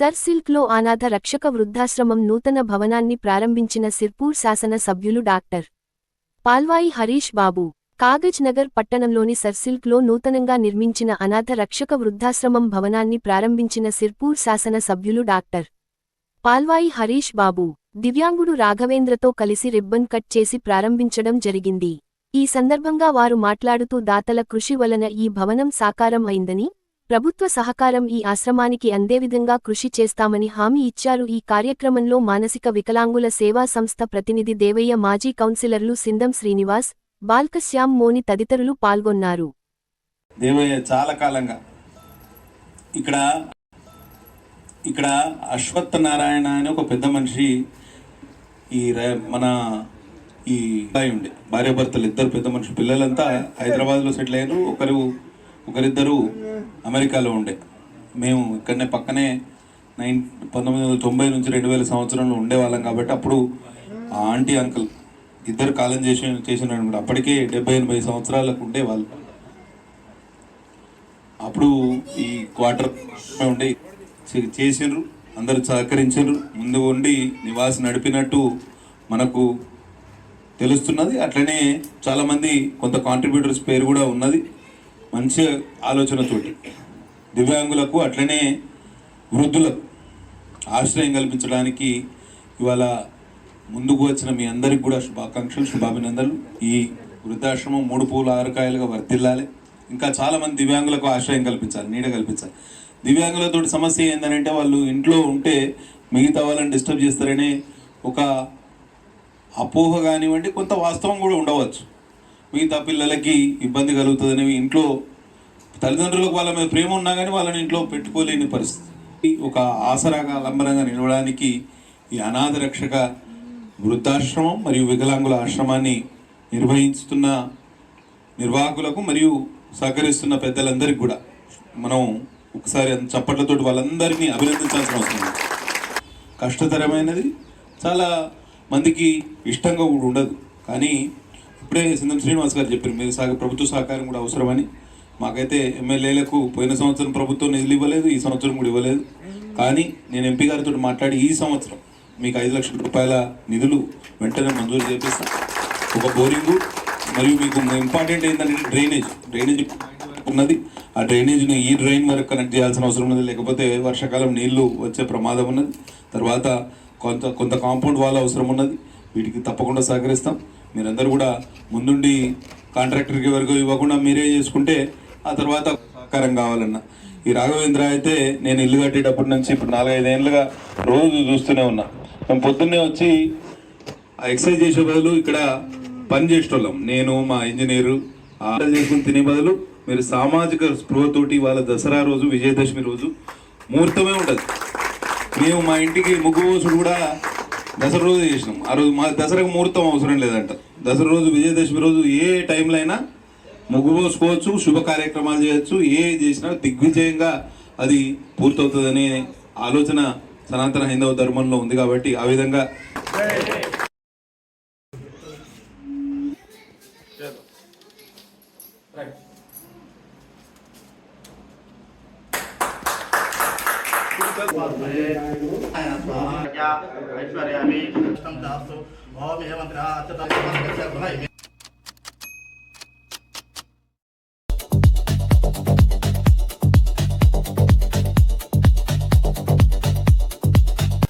Sir సిల్క్లో అనాథ రక్షక వృద్ధాశ్రమం నూతన భవనాన్ని ప్రారంభించిన సిర్పూర్ శాసన సభ్యులు డాక్టర్ పాల్వాయి హరీష్ బాబు. కాగజ్ నగర్ పట్టణంలోని సర్సిల్క్లో నూతనంగా నిర్మించిన అనాథ రక్షక వృద్ధాశ్రమం భవనాన్ని ప్రారంభించిన సిర్పూర్ శాసన సభ్యులు డాక్టర్ పాల్వాయి హరీష్ బాబు. దివ్యాంగుడు రాఘవేంద్రతో కలిసి రిబ్బన్ కట్ చేసి ప్రారంభించడం జరిగింది. ఈ సందర్భంగా వారు మాట్లాడుతూ దాతల కృషి వలన ఈ భవనం సాకారం అయిందని ప్రభుత్వ సహకారం ఈ ఆశ్రమానికి అందేవిధంగా కృషి చేస్తామని హామీ ఇచ్చారు. ఈ కార్యక్రమంలో మానసిక వికలాంగుల సేవా సంస్థ ప్రతినిధి దేవయ్య మాజీ కౌన్సిలర్లు సిందం శ్రీనివాస్ బాల్కశ్యామ్ మోని తదితరులు పాల్గొన్నారు. దేవయ్య చాలా కాలంగా ఇక్కడ ఇక్కడ అశ్వత్థ నారాయణ అనే ఒక పెద్ద మనిషి ఈ మన ఈ అబ్బాయి ఉండే. భార్యాభర్తలు ఇద్దరు పెద్ద మనుషులు. పిల్లలంతా హైదరాబాద్లో సెటిల్ అయ్యారు. ఒకరు ఒకరిద్దరు అమెరికాలో ఉండే. మేము ఇక్కడనే పక్కనే నైన్ పంతొమ్మిది వందల తొంభై నుంచి రెండు వేల సంవత్సరంలో ఉండేవాళ్ళం కాబట్టి అప్పుడు ఆ ఆంటీ అంకుల్ ఇద్దరు కాలం చేసి చేసిన అప్పటికే డెబ్బై ఎనభై సంవత్సరాలకు ఉండేవాళ్ళు. అప్పుడు ఈ క్వార్టర్ ఉండే చేసిండ్రు అందరూ సహకరించారు ముందు ఉండి నివాసి నడిపినట్టు మనకు తెలుస్తున్నది. అట్లనే చాలామంది కొంత కాంట్రిబ్యూటర్స్ పేరు కూడా ఉన్నది. మంచి ఆలోచనతోటి. దివ్యాంగులకు అట్లనే వృద్ధులకు ఆశ్రయం కల్పించడానికి ఇవాళ ముందుకు వచ్చిన మీ అందరికి కూడా శుభాకాంక్షలు శుభాభినందనలు. ఈ వృద్ధాశ్రమం మూడు పూలు ఆరుకాయలుగా వర్తిల్లాలి. ఇంకా చాలామంది దివ్యాంగులకు ఆశ్రయం కల్పించాలి నీడ కల్పించాలి. దివ్యాంగులతో సమస్య ఏంటంటే వాళ్ళు ఇంట్లో ఉంటే మిగతా వాళ్ళని డిస్టర్బ్ చేస్తారనే ఒక అపోహ కానివ్వండి కొంత వాస్తవం కూడా ఉండవచ్చు. మిగతా పిల్లలకి ఇబ్బంది కలుగుతుందని ఇంట్లో తల్లిదండ్రులకు వాళ్ళ మీద ప్రేమ ఉన్నా కానీ వాళ్ళని ఇంట్లో పెట్టుకోలేని పరిస్థితి. ఒక ఆసరాగా ఆలంబనంగా నిలవడానికి ఈ అనాథ రక్షక వృద్ధాశ్రమం మరియు వికలాంగుల ఆశ్రమాన్ని నిర్వహిస్తున్న నిర్వాహకులకు మరియు సహకరిస్తున్న పెద్దలందరికీ కూడా మనం ఒకసారి చప్పట్లతోటి వాళ్ళందరినీ అభినందించాల్సిన అవసరం కష్టతరమైనది చాలా మందికి ఇష్టంగా కూడా ఉండదు. కానీ ఇప్పుడే సింధం శ్రీనివాస్ గారు చెప్పారు మీరు సహ ప్రభుత్వ సహకారం కూడా అవసరమని. మాకైతే ఎమ్మెల్యేలకు పోయిన సంవత్సరం ప్రభుత్వం నిధులు ఇవ్వలేదు ఈ సంవత్సరం కూడా ఇవ్వలేదు. కానీ నేను ఎంపీ గారితో మాట్లాడి ఈ సంవత్సరం మీకు ఐదు లక్షల రూపాయల నిధులు వెంటనే మంజూరు చేపిస్తాం. ఒక బోరింగు మరియు మీకు ఇంపార్టెంట్ ఏంటంటే డ్రైనేజ్. డ్రైనేజ్ ఉన్నది. ఆ డ్రైనేజ్ని ఈ డ్రైన్ వరకు కనెక్ట్ చేయాల్సిన అవసరం ఉన్నది. లేకపోతే వర్షాకాలం నీళ్ళు వచ్చే ప్రమాదం ఉన్నది. తర్వాత కొంత కొంత కాంపౌండ్ వాల్ అవసరం ఉన్నది. వీటికి తప్పకుండా సహకరిస్తాం. మీరందరూ కూడా ముందుండి కాంట్రాక్టర్కి వరకు ఇవ్వకుండా మీరే చేసుకుంటే ఆ తర్వాత సహకారం కావాలన్న. ఈ రాఘవేంద్ర అయితే నేను ఇల్లు కట్టేటప్పటి నుంచి ఇప్పుడు నాలుగైదేళ్ళుగా రోజు చూస్తూనే ఉన్నా. మేము పొద్దున్నే వచ్చి ఆ ఎక్సర్సైజ్ చేసే బదులు ఇక్కడ పని చేసేటోళ్ళం. నేను మా ఇంజనీరు ఆర్డర్ చేసుకుని తినే బదులు మీరు సామాజిక స్పృహతోటి వాళ్ళ దసరా రోజు విజయదశమి రోజు ముహూర్తమే ఉంటుంది మేము మా ఇంటికి ముగ్గు కూడా దసరా రోజు చేసినాం. ఆ రోజు మా దసరాకు ముహూర్తం అవసరం లేదంట. దసరా రోజు విజయదశమి రోజు ఏ టైంలో అయినా ముగ్గు పోసుకోవచ్చు శుభ కార్యక్రమాలు చేయొచ్చు ఏ చేసినా దిగ్విజయంగా అది పూర్తవుతుందనే ఆలోచన సనాతన హైందవ ధర్మంలో ఉంది కాబట్టి ఆ విధంగా ఐశ్వర్యామి ఓం హేమంత్ర